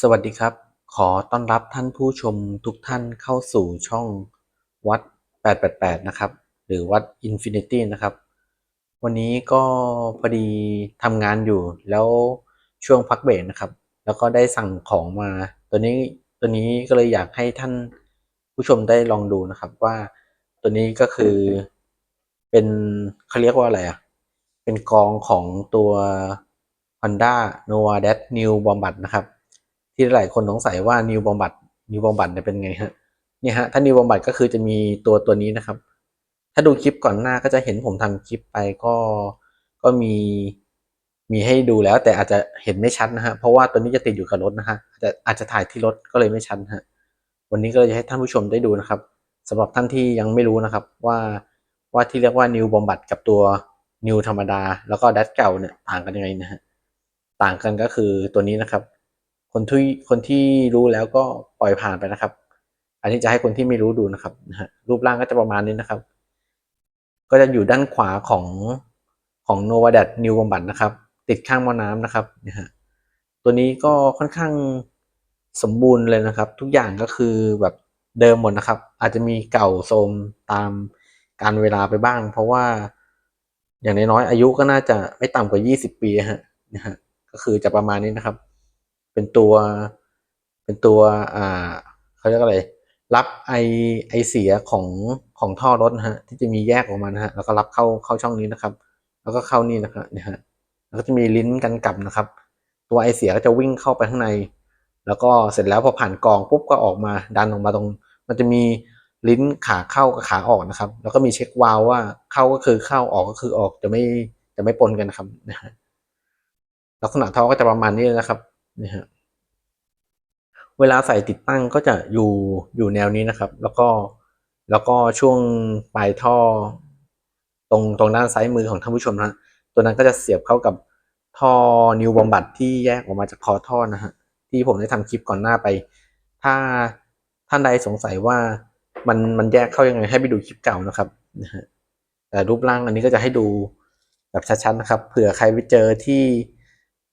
สวัสดีครับ ขอต้อนรับท่านผู้ชมทุกท่านเข้าสู่ช่องวัด 888 นะครับ หรือวัด Infinity นะครับ วันนี้ก็พอดีทำงานอยู่แล้วช่วงพักเบรกนะครับ แล้วก็ได้สั่งของมา ตัวนี้ตัวนี้ก็เลยอยากให้ท่านผู้ชมได้ลองดูนะครับว่าตัวนี้ก็คือเป็นเขาเรียกว่าอะไรอะ เป็นกองของตัว Honda Nova d a s New Bombat นะครับ ที่หลายคนสงสัยว่า New Bombat New Bombat เนี่ยเป็นไงฮะเนี่ยฮะถ้า New Bombat ก็คือจะมีตัวตัวนี้นะครับ ถ้าดูคลิปก่อนหน้าก็จะเห็นผมทำคลิปไปก็ก็มีมีให้ดูแล้ว แต่อาจจะเห็นไม่ชัดนะฮะเพราะว่าตัวนี้จะติดอยู่กับรถนะฮะอาจจะอาจจะถ่ายที่รถก็เลยไม่ชัดฮะวันนี้ก็เลยจะให้ท่านผู้ชมได้ดูนะครับสำหรับท่านที่ยังไม่รู้นะครับว่าว่าที่เรียกว่า New Bombat กับตัว New ธรรมดา แล้วก็ดัตเก่าเนี่ยต่างกันยังไงนะฮะต่างกันก็คือตัวนี้นะครับ คนที่คนที่รู้แล้วก็ปล่อยผ่านไปนะครับ อันนี้จะให้คนที่ไม่รู้ดูนะครับนะฮะรูปร่างก็จะประมาณนี้นะครับ ก็จะอยู่ด้านขวาของของ n o v a d a t New Bombat นะครับ ติดข้างม้อน้ำนะครับนะฮะตัวนี้ก็ค่อนข้างสมบูรณ์เลยนะครับ ทุกอย่างก็คือแบบเดิมหมดนะครับ อาจจะมีเก่าโทรมตามการเวลาไปบ้าง เพราะว่าอย่างน้อยๆอายุก็น่าจะไม่ต่ำกว่า 20 ปีฮะนะฮะก็คือจะประมาณนี้นะครับ เป็นตัว เป็นตัว อ่าเขาเรียกอะไร รับไอไอเสียของของท่อรถนะฮะ ที่จะมีแยกออกมานะฮะ แล้วก็รับเข้าเข้าช่องนี้นะครับ แล้วก็เข้านี่นะครับเนี่ยฮะ แล้วก็จะมีลิ้นกันกลับนะครับ ตัวไอเสียก็จะวิ่งเข้าไปข้างใน แล้วก็เสร็จแล้วพอผ่านกองปุ๊บก็ออกมาดันออกมาตรง มันจะมีลิ้นขาเข้ากับขาออกนะครับ แล้วก็มีเช็ควาลว่าเข้าก็คือเข้าออกก็คือออกจะไม่จะไม่ปนกันนะครับนะฮะลักษณะท่อก็จะประมาณนี้นะครับ นี่ฮะเวลาใส่ติดตั้งก็จะอยู่อยู่แนวนี้นะครับ แล้วก็แล้วก็ช่วงปลายท่อ ตรงตรงด้านซ้ายมือของท่านผู้ชมนะตัวนั้นก็จะเสียบเข้ากับท่อนิวบอมบัตที่แยกออกมาจากคอท่อนะฮะที่ผมได้ทำคลิปก่อนหน้าไป ถ้าท่านใดสงสัยว่ามันมันแยกเข้ายังไงให้ไปดูคลิปเก่านะครับนะฮะแต่รูปร่างอันนี้ก็จะให้ดูแบบชัดๆนะครับ เผื่อใครไปเจอที่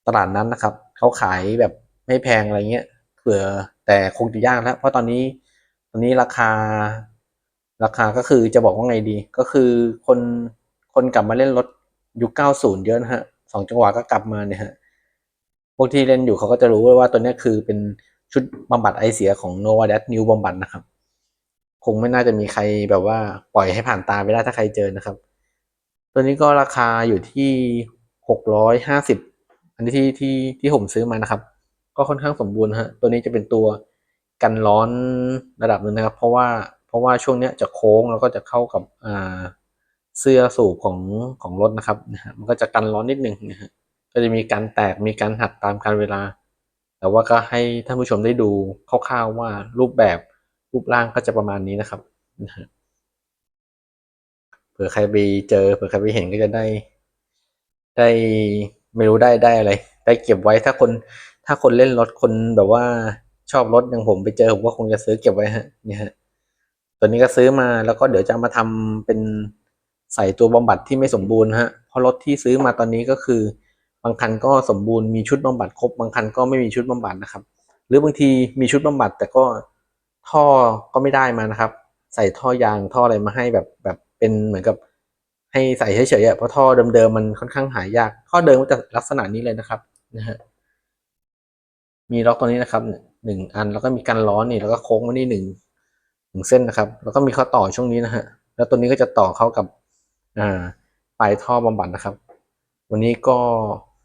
ตลาดนั้นนะครับ เขาขายแบบไม่แพงอะไรเงี้ยเผื่อแต่คงจะยากแล้วเพราะตอนนี้ตอนนี้ราคา ราคาก็คือจะบอกว่าไงดี ก็คือคนคนกลับมาเล่นรถยุค 90 เยอะนะฮะสองจังหวะก็กลับมาเนี่ยฮะพวกที่เล่นอยู่เขาก็จะรู้ว่าตัวนี้คือเป็นชุดบำบัดไอเสียของ Nova d a t New บำบัดนะครับ คงไม่น่าจะมีใครแบบว่าปล่อยให้ผ่านตาไปได้ถ้าใครเจอนะครับ ตัวนี้ก็ราคาอยู่ที่ 650 อันนี้ที่ที่ที่ผมซื้อมานะครับ ก็ค่อนข้างสมบูรณ์ฮะตัวนี้จะเป็นตัวกันร้อนระดับหนึ่งนะครับ เพราะว่าเพราะว่าช่วงเนี้ยจะโค้งแล้วก็จะเข้ากับอ่าเสื้อสูบของของรถนะครับนะฮะมันก็จะกันร้อนนิดนึงนะฮะก็จะมีการแตกมีการหักตามการเวลา แต่ว่าก็ให้ท่านผู้ชมได้ดูคร่าวๆว่ารูปแบบรูปร่างก็จะประมาณนี้นะครับนะฮะเผื่อใครไปเจอเผื่อใครไปเห็นก็จะได้ได้ ไม่รู้ได้ได้อะไรได้เก็บไว้ถ้าคน ถ้าคนเล่นรถคนแบบว่าชอบรถอย่างผมไปเจอผมก็คงจะซื้อเก็บไว้ฮะเนี่ยฮะตัวนี้ก็ซื้อมาแล้วก็เดี๋ยวจะมาทำเป็นใส่ตัวบำบัดที่ไม่สมบูรณ์ฮะเพราะรถที่ซื้อมาตอนนี้ก็คือ บางคันก็สมบูรณ์มีชุดบำบัดครบบางคันก็ไม่มีชุดบำบัดนะครับ หรือบางทีมีชุดบำบัดแต่ก็ท่อก็ไม่ได้มานะครับ ใส่ท่อยางท่ออะไรมาให้แบบแบบเป็นเหมือนกับ ให้ใส่เฉยๆเพราะท่อเดิมๆมันค่อนข้างหายาก ท่อเดิมก็จะลักษณะนี้เลยนะครับนะฮะมีล็อกตัวนี้นะครับหนึ่งอันแล้วก็มีกันร้อนี่แล้วก็โค้งมานี่หนึ่งหนึ่งเส้นนะครับ แล้วก็มีข้อต่อช่วงนี้นะฮะแล้วตัวนี้ก็จะต่อเข้ากับอ่าปลายท่อบำบัดนะครับ วันนี้ก็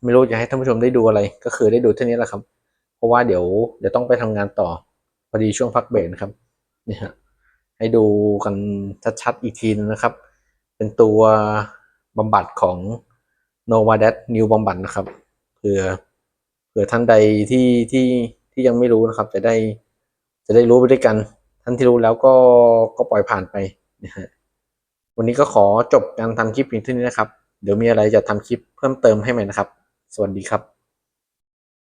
ไม่รู้จะให้ท่านผู้ชมได้ดูอะไร ก็คือได้ดูเท่านี้แหละครับ เพราะว่าเดี๋ยวเดี๋ยวต้องไปทำงานต่อพอดีช่วงพักเบรกนะครับนี่ฮะให้ดูกันชัดๆอีกทีนึงนะครับ เป็นตัวบำบัดของ Nova d a t New บำบัดนะครับเผื่อเผื่อท่านใดที่ที่ที่ยังไม่รู้นะครับ จะได้จะได้รู้ไปด้วยกัน ท่านที่รู้แล้วก็ก็ปล่อยผ่านไปนะฮะวันนี้ก็ขอจบการทำคลิปเพียงเท่านี้นะครับ เดี๋ยวมีอะไรจะทำคลิปเพิ่มเติมให้ใหม่นะครับ สวัสดีครับ